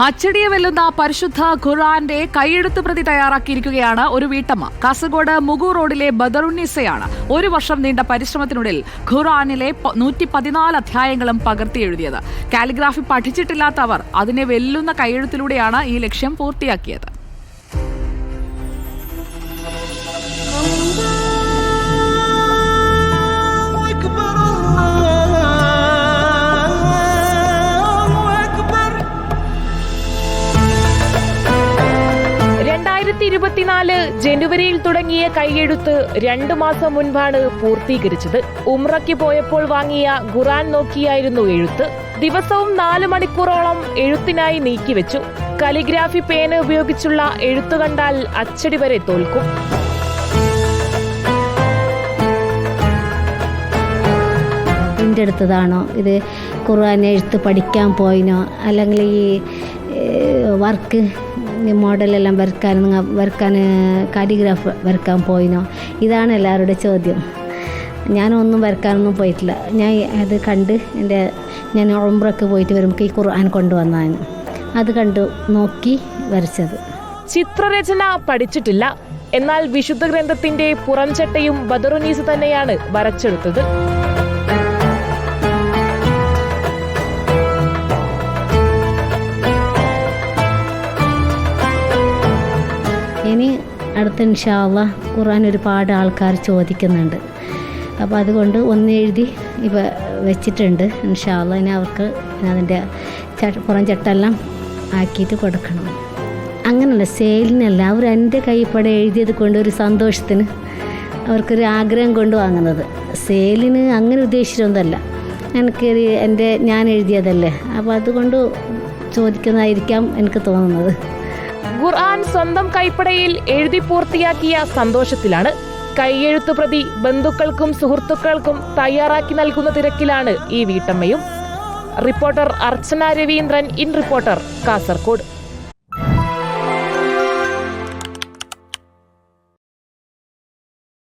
അച്ചടിയെ വെല്ലുന്ന പരിശുദ്ധ ഖുർആന്റെ കൈയെഴുത്ത് പ്രതി തയ്യാറാക്കിയിരിക്കുകയാണ് ഒരു വീട്ടമ്മ. കാസർഗോഡ് മുഗു റോഡിലെ ബദറുന്നിസയാണ് ഒരു വർഷം നീണ്ട പരിശ്രമത്തിനുള്ളിൽ ഖുർആനിലെ നൂറ്റി പതിനാല് അധ്യായങ്ങളും പകർത്തി എഴുതിയത്. കാലിഗ്രാഫി പഠിച്ചിട്ടില്ലാത്തവർ അതിനെ വെല്ലുന്ന കൈയെഴുത്തിലൂടെയാണ് ഈ ലക്ഷ്യം പൂർത്തിയാക്കിയത്. രണ്ടായിരത്തി ഇരുപത്തിനാല് ജനുവരിയിൽ തുടങ്ങിയ കൈയെഴുത്ത് രണ്ടു മാസം മുൻപാണ് പൂർത്തീകരിച്ചത്. ഉമ്രയ്ക്ക് പോയപ്പോൾ വാങ്ങിയ ഖുറാൻ നോക്കിയായിരുന്നു എഴുത്ത്. ദിവസവും നാല് മണിക്കൂറോളം എഴുത്തിനായി നീക്കിവെച്ചു. കലിഗ്രാഫി പേന ഉപയോഗിച്ചുള്ള എഴുത്തു കണ്ടാൽ അച്ചടി വരെ തോൽക്കും. പ്രിന്റ് അടുത്തതാണോ? ഇത് ഖുർആൻ എഴുത്ത് പഠിക്കാൻ പോയിനോ? അല്ലെങ്കിൽ വർക്ക് മോഡലെല്ലാം വരക്കാൻ നിങ്ങൾ വരക്കാൻ കാലിഗ്രാഫ് വരക്കാൻ പോയിനോ? ഇതാണ് എല്ലാവരുടെ ചോദ്യം. ഞാനൊന്നും വരക്കാനൊന്നും പോയിട്ടില്ല. ഞാൻ അത് കണ്ട് എന്റെ ഞാൻ ഉംറക്ക് പോയിട്ട് വരുമ്പോൾ ഈ ഖുർആൻ കൊണ്ടുവന്നാണ്. അത് കണ്ടു നോക്കി വരച്ചത്. ചിത്രരചന പഠിച്ചിട്ടില്ല. എന്നാൽ വിശുദ്ധ ഗ്രന്ഥത്തിന്റെ പുറംചട്ടയും ബദറുനീസ് തന്നെയാണ് വരച്ചെടുത്തത്. ഇനി അടുത്ത ഇൻഷാള്ള ഖുർആൻ ഒരുപാട് ആൾക്കാർ ചോദിക്കുന്നുണ്ട്. അപ്പോൾ അതുകൊണ്ട് ഒന്ന് എഴുതി ഇപ്പോൾ വെച്ചിട്ടുണ്ട് ഇൻഷാള്ള ഇനി അവർക്ക് അതിന്റെ പുറം ചട്ടെല്ലാം ആക്കിയിട്ട് കൊടുക്കണം. അങ്ങനല്ല സെയിലിനല്ല അവർ എന്റെ കൈപ്പടെ എഴുതിയത് കൊണ്ട് ഒരു സന്തോഷത്തിന് അവർക്കൊരു ആഗ്രഹം കൊണ്ട് വാങ്ങുന്നത്. സെയിലിന് അങ്ങനെ ഉദ്ദേശിച്ചൊന്നുമല്ല. എനിക്ക് എന്റെ ഞാൻ എഴുതിയതല്ലേ. അപ്പോൾ അതുകൊണ്ട് ചോദിക്കുന്നതായിരിക്കാം എനിക്ക് തോന്നുന്നത്. ഖുർആൻ സ്വന്തം കൈപ്പടയിൽ എഴുതി പൂർത്തിയാക്കിയ സന്തോഷത്തിലാണ് കൈയെഴുത്തു പ്രതി ബന്ധുക്കൾക്കും സുഹൃത്തുക്കൾക്കും തയ്യാറാക്കി നൽകുന്ന തിരക്കിലാണ് ഈ വീട്ടമ്മയും. Reporter Archana Raveendran in reporter Kasaragod